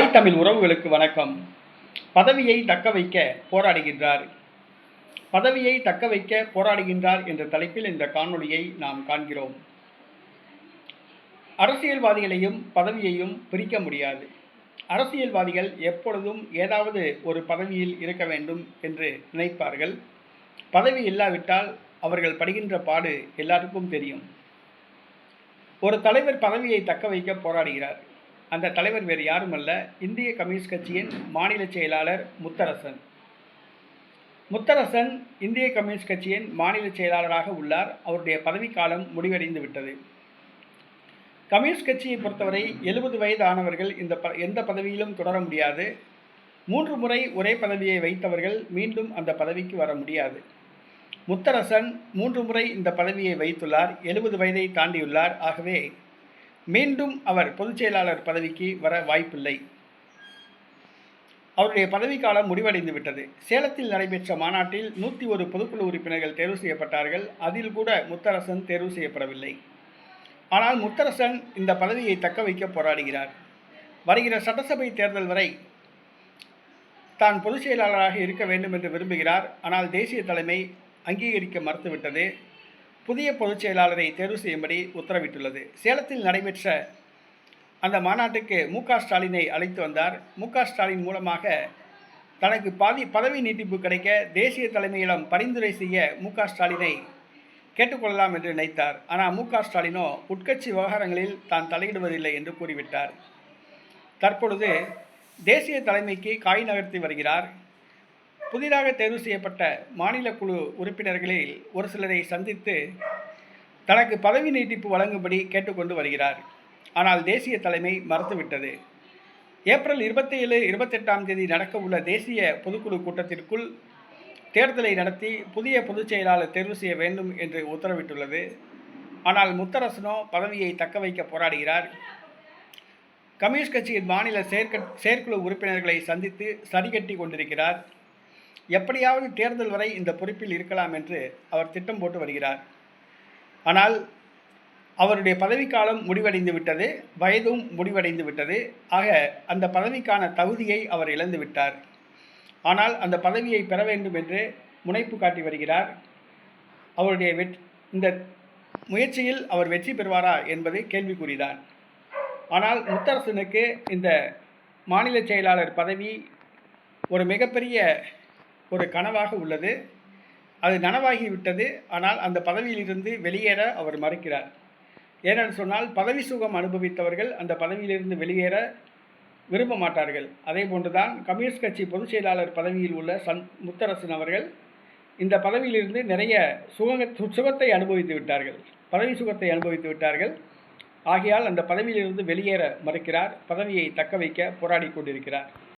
தாய் தமிழ் உறவுகளுக்கு வணக்கம். பதவியை தக்க வைக்க போராடுகின்றார். பதவியை தக்க வைக்க போராடுகின்றார் என்ற தலைப்பில் இந்த காணொளியை நாம் காண்கிறோம். அரசியல்வாதிகளையும் பதவியையும் பிரிக்க முடியாது. அரசியல்வாதிகள் எப்பொழுதும் ஏதாவது ஒரு பதவியில் இருக்க வேண்டும் என்று நினைப்பார்கள். பதவி இல்லாவிட்டால் அவர்கள் படுகின்ற பாடு எல்லாருக்கும் தெரியும். ஒரு தலைவர் பதவியை தக்க வைக்க போராடுகிறார். அந்த தலைவர் வேறு யாருமல்ல இந்திய கம்யூனிஸ்ட் கட்சியின் மாநில செயலாளர் முத்தரசன். முத்தரசன் இந்திய கம்யூனிஸ்ட் கட்சியின் மாநில செயலாளராக உள்ளார். அவருடைய பதவிக்காலம் முடிவடைந்து விட்டது. கம்யூனிஸ்ட் கட்சியை பொறுத்தவரை எழுபது வயது ஆனவர்கள் இந்த ப எந்த பதவியிலும் தொடர முடியாது. மூன்று முறை ஒரே பதவியை வைத்தவர்கள் மீண்டும் அந்த பதவிக்கு வர முடியாது. முத்தரசன் மூன்று முறை இந்த பதவியை வைத்துள்ளார். எழுபது வயதை தாண்டியுள்ளார். ஆகவே மீண்டும் அவர் பொதுச் செயலாளர் பதவிக்கு வர வாய்ப்பில்லை. அவருடைய பதவிக்காலம் முடிவடைந்து விட்டது. சேலத்தில் நடைபெற்ற மாநாட்டில் நூற்றி ஒரு பொதுக்குழு உறுப்பினர்கள் தேர்வு செய்யப்பட்டார்கள். அதில் கூட முத்தரசன் தேர்வு செய்யப்படவில்லை. ஆனால் முத்தரசன் இந்த பதவியை தக்க வைக்க போராடுகிறார். வருகிற சட்டசபை தேர்தல் வரை தான் பொதுச் செயலாளராக இருக்க வேண்டும் என்று விரும்புகிறார். ஆனால் தேசிய தலைமை அங்கீகரிக்க மறுத்துவிட்டது. புதிய பொதுச் செயலாளரை தேர்வு செய்யும்படி உத்தரவிட்டுள்ளது. சேலத்தில் நடைபெற்ற அந்த மாநாட்டுக்கு மு ஸ்டாலினை அழைத்து வந்தார். மு ஸ்டாலின் மூலமாக தனக்கு பாதி பதவி நீட்டிப்பு கிடைக்க தேசிய தலைமையிடம் பரிந்துரை செய்ய மு ஸ்டாலினை கேட்டுக்கொள்ளலாம் என்று நினைத்தார். ஆனால் மு ஸ்டாலினோ உட்கட்சி விவகாரங்களில் தான் தலையிடுவதில்லை என்று கூறிவிட்டார். தற்பொழுது தேசிய தலைமைக்கு காய் நகர்த்தி வருகிறார். புதிதாக தேர்வு செய்யப்பட்ட மாநில குழு உறுப்பினர்களில் ஒரு சிலரை சந்தித்து தனக்கு பதவி நீட்டிப்பு வழங்கும்படி கேட்டுக்கொண்டு வருகிறார். ஆனால் தேசிய தலைமை மறுத்துவிட்டது. ஏப்ரல் இருபத்தேழு இருபத்தெட்டாம் தேதி நடக்க உள்ள தேசிய பொதுக்குழு கூட்டத்திற்குள் தேர்தலை நடத்தி புதிய பொதுச் செயலாளர் தேர்வு செய்ய வேண்டும் என்று உத்தரவிட்டுள்ளது. ஆனால் முத்தரசனோ பதவியை தக்க வைக்க போராடுகிறார். கம்யூனிஸ்ட் கட்சியின் மாநில செயற்க செயற்குழு உறுப்பினர்களை சந்தித்து சரிகட்டி கொண்டிருக்கிறார். எப்படியாவது தேர்தல் வரை இந்த பொறுப்பில் இருக்கலாம் என்று அவர் திட்டம் போட்டு வருகிறார். ஆனால் அவருடைய பதவிக்காலம் முடிவடைந்து விட்டது வயதும் முடிவடைந்து விட்டது. ஆக அந்த பதவிக்கான தகுதியை அவர் இழந்து விட்டார். ஆனால் அந்த பதவியை பெற வேண்டும் என்று முனைப்பு காட்டி வருகிறார். அவருடைய வெற் இந்த முயற்சியில் அவர் வெற்றி பெறுவாரா என்பது கேள்விக்குறிதான். ஆனால் முத்தரசனுக்கு இந்த மாநில செயலாளர் பதவி ஒரு மிகப்பெரிய ஒரு கனவாக உள்ளது. அது நனவாகிவிட்டது ஆனால் அந்த பதவியிலிருந்து வெளியேற அவர் மறுக்கிறார். ஏனென்று சொன்னால் பதவி சுகம் அனுபவித்தவர்கள் அந்த பதவியிலிருந்து வெளியேற விரும்ப மாட்டார்கள். அதே போன்றுதான் கம்யூனிஸ்ட் கட்சி பொதுச் செயலாளர் பதவியில் உள்ள சன் முத்தரசன் அவர்கள் இந்த பதவியிலிருந்து நிறைய சுக சுகத்தை அனுபவித்து விட்டார்கள். பதவி சுகத்தை அனுபவித்து விட்டார்கள். ஆகையால் அந்த பதவியிலிருந்து வெளியேற மறுக்கிறார். பதவியை தக்க வைக்க போராடி கொண்டிருக்கிறார்.